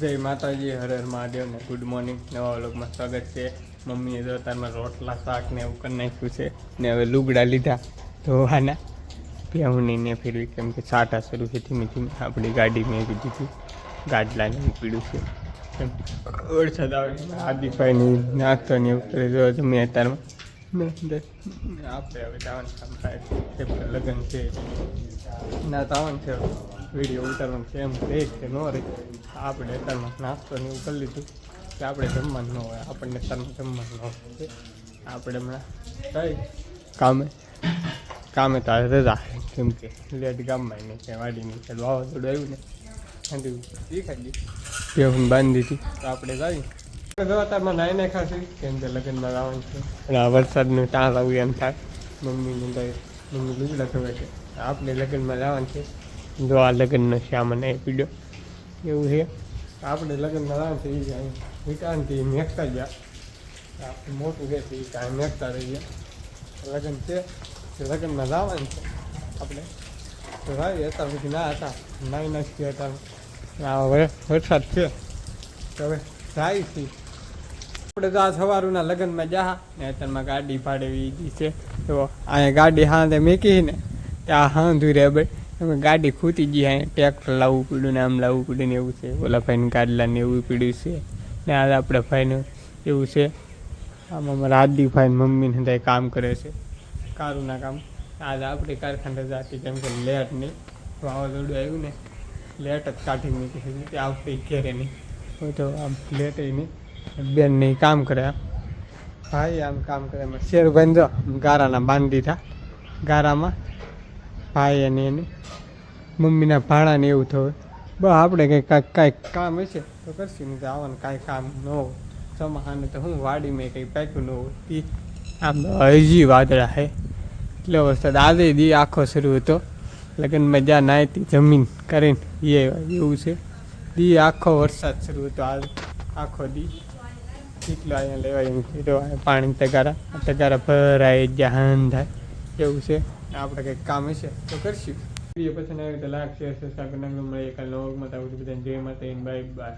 જય માતાજી, હર મહાદેવ ને ગુડ મોર્નિંગ નવા વ્લોગમાં સ્વાગત છે. મમ્મીએ જો તારમાં રોટલા, શાક ને એવું કરી નાખ્યું છે ને હવે લુગડા લીધા ધોવાના. પ્યાઉની ને ફેરવી કેમ કે સાટા શરૂ છે ધીમે ધીમે. આપણી ગાડી મેં કીધી હતી, ગાડલાને નીકળ્યું છે. વરસાદ આવે આદિભાઈની નાખતો ને એવું કરે જો અત્યારમાં. મેં અંદર આપણે હવે જવાનું કામ લગ્ન છે. ના તાવન છે વીડિયો ઉતારવાનું છે. એમ રહે કે ન રે. આપણે અત્યારમાં નાસ્તો ને એવું કરી લીધું. કે આપણે જમવાનું ન હોય. આપણને અત્યારમાં જમવાનું ન હોય. આપણે હમણાં થઈ કામે. કામે તારે રજા કેમ કે લેટ ગામમાં નહીં કે વાડી નહીં કે વાવાઝોડું આવ્યું ને. ઠંડી ખાધી? પેહું બાંધી હતી. તો આપણે જઈએ. અત્યારમાં નાઈ નાખા છે. કેમ કે લગ્નમાં લાવવાનું છે. અને આ વરસાદનું ટાણ આવ્યું એમ થાય. મમ્મીને મમ્મી લુગડા ખબર છે. આપણે લગ્નમાં જવાનું છે. જો આ લગ્નનો શ્યામને પીડ્યો. એવું છે? આપણે લગ્નમાં એ જાય વિટાણથી મેકતા ગયા. આપણે મોટું છે એ કાંઈ મેકતા રહી ગયા. લગ્ન છે લગ્નમાં લાવવાનું છે. આપણે તો ભાઈ અત્યાર પછી ના હતા. નાઈ નાખી હતા. હવે વરસાદ છે. તો હવે જાય છે. આપણે તો આ સવારના લગ્નમાં જા ને અત્યારમાં ગાડી ભાડેવી છે. તો અહીંયા ગાડી હાંધે મેકી ને ત્યાં હાંધું રહે ભાઈ અમે ગાડી ખૂતી ગઈ અહીંયા ટ્રેક્ટર લાવવું પડ્યું ને આમ લાવવું પડ્યું ને એવું છે. ઓલા ભાઈને ગાડલા ને એવું પડ્યું છે. ને આજે આપણે ભાઈનું એવું છે. આમ અમારા આદિભાઈ ને મમ્મીને ત્યાં કામ કરે છે. કારુના કામ. આજે આપણે કારખાને જાતી કેમ કે લેટ નહીં. વાવાઝોડું આવ્યું ને, લેટ જ કાઢી મૂકી છે. આવતી ઘેરે નહીં. હોય તો આમ લેટ નહીં. બેન નહીં કામ કરે. ભાઈ આમ કામ કરે. એમાં શેરભાઈ જો, ગારાના બાંધી દીધા ગારામાં ભાઈ અને એને, મમ્મીના ભાણાને એવું થયું. બસ આપણે કંઈક, કાંઈક કામ હશે તો કરશું, નહીં તો આવવાનું કાંઈ કામ ન હોય. ચોમાસાને તો હું વાડીમાં કંઈ પાક્યું ન હોય. આમ હજી વાદળા હે. એટલો વરસાદ આજે દી આખો શરૂ હતો. લગ્નમાં જ્યાં નાયતી જમીન કરીને એ એવું છે. દી આખો વરસાદ શરૂ હતો આજ આખો દી. એટલો અહીંયા લેવાય એમ કીધો પાણી તગારા તગારા ભરાય જ્યાં થાય એવું છે? આપણે કંઈક કામ હશે તો કરશું. વીડિયો પસંદ આવે તો લાઈક, શેર સબસ્ક્રાઈબ મળીએ કાલે નવા વર્ગમાં ત્યાં સુધી બધાને જય માતા બાય બાય